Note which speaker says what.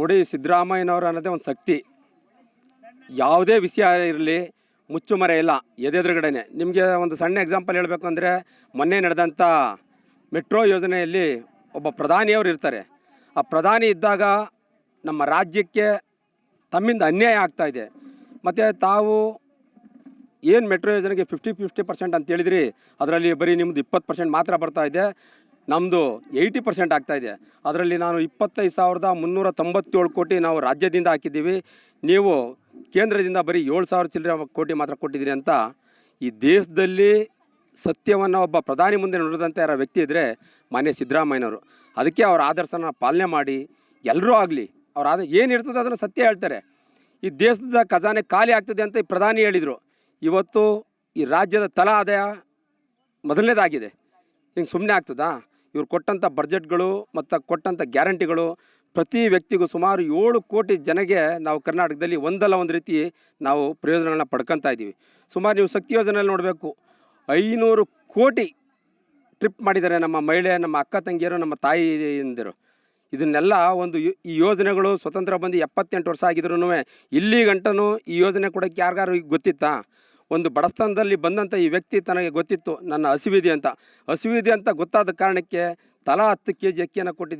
Speaker 1: ನೋಡಿ ಸಿದ್ದರಾಮಯ್ಯನವರು ಅನ್ನೋದೇ ಒಂದು ಶಕ್ತಿ. ಯಾವುದೇ ವಿಷಯ ಇರಲಿ ಮುಚ್ಚುಮರೆ ಇಲ್ಲ, ಎದೆದುರುಗಡೆನೆ. ನಿಮಗೆ ಒಂದು ಸಣ್ಣ ಎಕ್ಸಾಂಪಲ್ ಹೇಳಬೇಕು ಅಂದರೆ ಮೊನ್ನೆ ನಡೆದಂಥ ಮೆಟ್ರೋ ಯೋಜನೆಯಲ್ಲಿ ಒಬ್ಬ ಪ್ರಧಾನಿಯವರು ಇರ್ತಾರೆ. ಆ ಪ್ರಧಾನಿ ಇದ್ದಾಗ ನಮ್ಮ ರಾಜ್ಯಕ್ಕೆ ತಮ್ಮಿಂದ ಅನ್ಯಾಯ ಆಗ್ತಾ ಇದೆ. ಮತ್ತು ತಾವು ಏನು ಮೆಟ್ರೋ ಯೋಜನೆಗೆ ಫಿಫ್ಟಿ ಫಿಫ್ಟಿ ಪರ್ಸೆಂಟ್ ಅಂತೇಳಿದ್ರಿ ಅದರಲ್ಲಿ ಬರೀ ನಿಮ್ಮದು ಇಪ್ಪತ್ತು ಪರ್ಸೆಂಟ್ ಮಾತ್ರ ಬರ್ತಾ ಇದೆ. ನಮ್ಮದು ಏಯ್ಟಿ ಪರ್ಸೆಂಟ್ ಇದೆ. ಅದರಲ್ಲಿ ನಾನು ಇಪ್ಪತ್ತೈದು ಸಾವಿರದ ಮುನ್ನೂರ ತೊಂಬತ್ತೇಳು ಕೋಟಿ ನಾವು ರಾಜ್ಯದಿಂದ ಹಾಕಿದ್ದೀವಿ. ನೀವು ಕೇಂದ್ರದಿಂದ ಬರೀ ಏಳು ಸಾವಿರ ಚಿಲ್ಲರೆ ಕೋಟಿ ಮಾತ್ರ ಕೊಟ್ಟಿದ್ದೀರಿ ಅಂತ. ಈ ದೇಶದಲ್ಲಿ ಸತ್ಯವನ್ನು ಒಬ್ಬ ಪ್ರಧಾನಿ ಮುಂದೆ ನೋಡಿದಂಥ ಯಾರ ವ್ಯಕ್ತಿ ಇದ್ದರೆ ಮಾನ್ಯ ಸಿದ್ದರಾಮಯ್ಯನವರು. ಅದಕ್ಕೆ ಅವರ ಆದರ್ಶನ ಪಾಲನೆ ಮಾಡಿ ಎಲ್ಲರೂ ಆಗಲಿ, ಅವ್ರ ಆದ, ಏನು ಇರ್ತದೆ ಅದನ್ನು ಸತ್ಯ ಹೇಳ್ತಾರೆ. ಈ ದೇಶದ ಖಜಾನೆ ಖಾಲಿ ಆಗ್ತದೆ ಅಂತ ಈ ಪ್ರಧಾನಿ ಹೇಳಿದರು. ಇವತ್ತು ಈ ರಾಜ್ಯದ ತಲಾ ಆದಾಯ ಮೊದಲನೇದಾಗಿದೆ. ಹಿಂಗೆ ಸುಮ್ಮನೆ ಆಗ್ತದಾ? ಇವ್ರು ಕೊಟ್ಟಂಥ ಬಜೆಟ್ಗಳು ಮತ್ತು ಕೊಟ್ಟಂಥ ಗ್ಯಾರಂಟಿಗಳು ಪ್ರತಿ ವ್ಯಕ್ತಿಗೂ ಸುಮಾರು ಏಳು ಕೋಟಿ ಜನಗೆ ನಾವು ಕರ್ನಾಟಕದಲ್ಲಿ ಒಂದಲ್ಲ ಒಂದು ರೀತಿ ನಾವು ಪ್ರಯೋಜನಗಳನ್ನ ಪಡ್ಕೊತಾ ಇದ್ದೀವಿ. ಸುಮಾರು ನೀವು ಶಕ್ತಿ ಯೋಜನೆಯಲ್ಲಿ ನೋಡಬೇಕು, ಐನೂರು ಕೋಟಿ ಟ್ರಿಪ್ ಮಾಡಿದ್ದಾರೆ ನಮ್ಮ ಮಹಿಳೆ, ನಮ್ಮ ಅಕ್ಕ ತಂಗಿಯರು, ನಮ್ಮ ತಾಯಿಯಂದಿರು. ಇದನ್ನೆಲ್ಲ ಒಂದು ಈ ಯೋಜನೆಗಳು ಸ್ವತಂತ್ರ ಬಂದು ಎಪ್ಪತ್ತೆಂಟು ವರ್ಷ ಆಗಿದ್ರು ಇಲ್ಲಿ ಗಂಟನೂ ಈ ಯೋಜನೆ ಕೊಡೋಕ್ಕೆ ಯಾರಿಗಾರು ಗೊತ್ತಿತ್ತಾ? ಒಂದು ಬಡಸ್ತನದಲ್ಲಿ ಬಂದಂಥ ಈ ವ್ಯಕ್ತಿ ತನಗೆ ಗೊತ್ತಿತ್ತು, ನನ್ನ ಹಸಿವಿದೆ ಅಂತ. ಹಸಿವಿದೆ ಅಂತ ಗೊತ್ತಾದ ಕಾರಣಕ್ಕೆ ತಲಾ ಹತ್ತು ಕೆ ಜಿ ಅಕ್ಕಿಯನ್ನು ಕೊಟ್ಟಿದ್ದೀನಿ